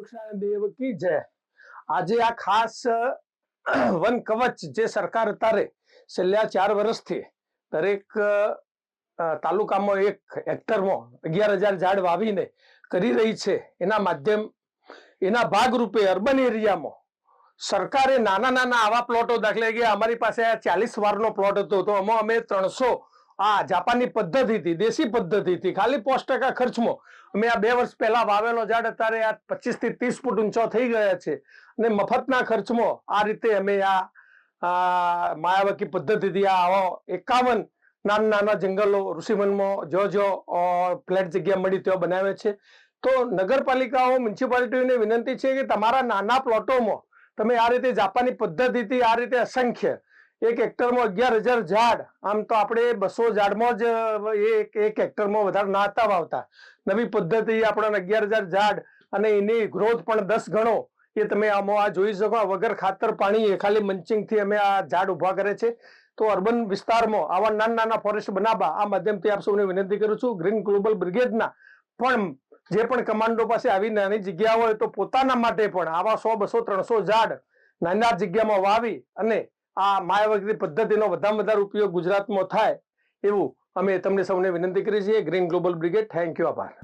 વૃક્ષાના દેવ કી જય. આજે આ ખાસ વન કવચ જે સરકાર અત્યારે છેલ્લા ચાર વર્ષથી, દરેક તાલુકામાં એક હેક્ટરમાં અગિયાર હજાર ઝાડ વાવીને કરી રહી છે. એના માધ્યમ, એના ભાગરૂપે અર્બન એરિયામાં સરકારે નાના નાના આવા પ્લોટો દાખલે કે અમારી પાસે ચાલીસ વારનો પ્લોટ હતો. તો અમે ત્રણસો આ જાપાનની પદ્ધતિથી, દેશી પદ્ધતિથી, ખાલી પાંચ ટકા ખર્ચમાં. અમે આ બે વર્ષ પહેલા વાવેલો ઝાડ, અત્યારે આ પચીસથી ત્રીસ ફૂટ ઊંચો થઈ ગયા છે. અને મફતના ખર્ચમાં આ રીતે અમે આ માયાવકી પદ્ધતિથી આ એકાવન નાના નાના જંગલો ઋષિવનમાં જો જો ફ્લેટ જગ્યા મળી તેઓ બનાવે છે. તો નગરપાલિકાઓ, મ્યુનિસિપાલિટીઓને વિનંતી છે કે તમારા નાના પ્લોટોમાં તમે આ રીતે જાપાની પદ્ધતિથી આ રીતે અસંખ્ય એક હેક્ટરમાં અગિયાર હજાર ઝાડ. આમ તો આપણે બસો ઝાડમાં જ એક એક હેક્ટરમાં વધારે ના હતા વાવતા. નવી પદ્ધતિ આપણને અગિયાર હજાર ઝાડ અને એની ગ્રોથ પણ દસ ગણો. એ તમે આમાં આ જોઈ શકો. વગર ખાતર પાણી ખાલી મંચિંગથી અમે આ ઝાડ ઊભા કરે છે. તો અર્બન વિસ્તારમાં આવા નાના નાના ફોરેસ્ટ બનાવવા આ માધ્યમથી આપ સૌને વિનંતી કરું છું. ગ્રીન ગ્લોબલ બ્રિગેડના પણ જે પણ કમાન્ડો પાસે આવી નાની જગ્યા હોય તો પોતાના માટે પણ આવા સો, બસો, ત્રણસો ઝાડ નાના જગ્યામાં વાવી અને આ માયાવતી પદ્ધતિનો વધારે વધારે ઉપયોગ ગુજરાતમાં થાય એવું અમે તમને સૌને વિનંતી કરીએ છીએ. Green global brigade thank you આભાર.